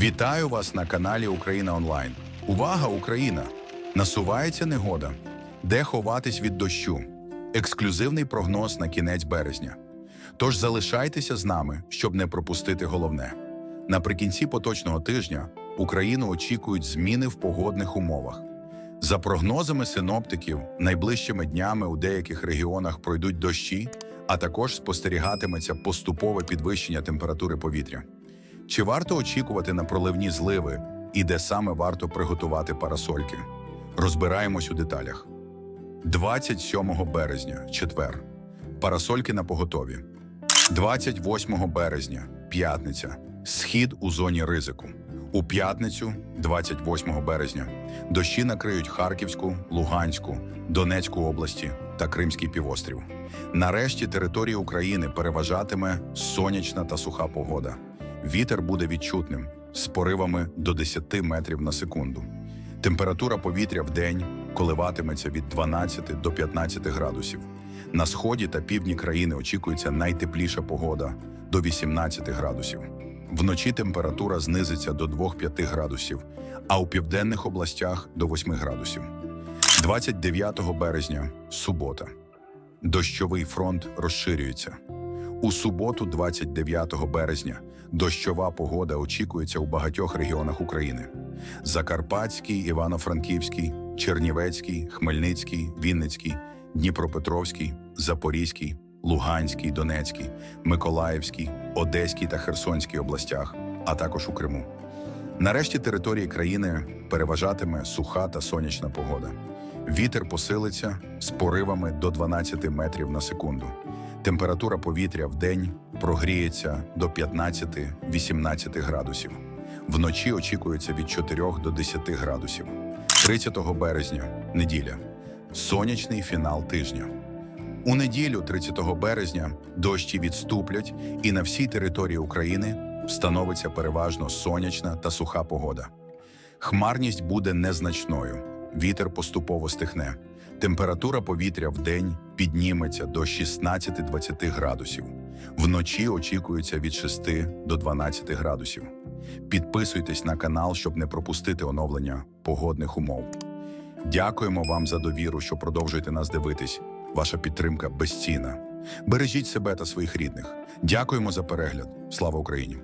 Вітаю вас на каналі Україна Онлайн. Увага, Україна! Насувається негода. Де ховатись від дощу? Ексклюзивний прогноз на кінець березня. Тож залишайтеся з нами, щоб не пропустити головне. Наприкінці поточного тижня Україну очікують зміни в погодних умовах. За прогнозами синоптиків, найближчими днями у деяких регіонах пройдуть дощі, а також спостерігатиметься поступове підвищення температури повітря. Чи варто очікувати на проливні зливи і де саме варто приготувати парасольки? Розбираємось у деталях. 27 березня, четвер. Парасольки на поготові. 28 березня, п'ятниця. Схід у зоні ризику. У п'ятницю, 28 березня, дощі накриють Харківську, Луганську, Донецьку області та Кримський півострів. Нарешті території України переважатиме сонячна та суха погода. Вітер буде відчутним з поривами до 10 метрів на секунду. Температура повітря в день коливатиметься від 12 до 15 градусів. На сході та півдні країни очікується найтепліша погода до 18 градусів. Вночі температура знизиться до 2-5 градусів, а у південних областях до 8 градусів. 29 березня субота. Дощовий фронт розширюється. У суботу, 29 березня, дощова погода очікується у багатьох регіонах України: Закарпатський, Івано-Франківський, Чернівецький, Хмельницький, Вінницький, Дніпропетровський, Запорізький, Луганський, Донецький, Миколаївський, Одеський та Херсонський областях, а також у Криму. Нарешті території країни переважатиме суха та сонячна погода. Вітер посилиться з поривами до 12 метрів на секунду. Температура повітря в день прогріється до 15-18 градусів. Вночі очікується від 4 до 10 градусів. 30 березня, неділя. Сонячний фінал тижня. У неділю, 30 березня, дощі відступлять, і на всій території України встановиться переважно сонячна та суха погода. Хмарність буде незначною, вітер поступово стихне. Температура повітря в день підніметься до 16-20 градусів. Вночі очікується від 6 до 12 градусів. Підписуйтесь на канал, щоб не пропустити оновлення погодних умов. Дякуємо вам за довіру, що продовжуєте нас дивитись. Ваша підтримка безцінна. Бережіть себе та своїх рідних. Дякуємо за перегляд. Слава Україні!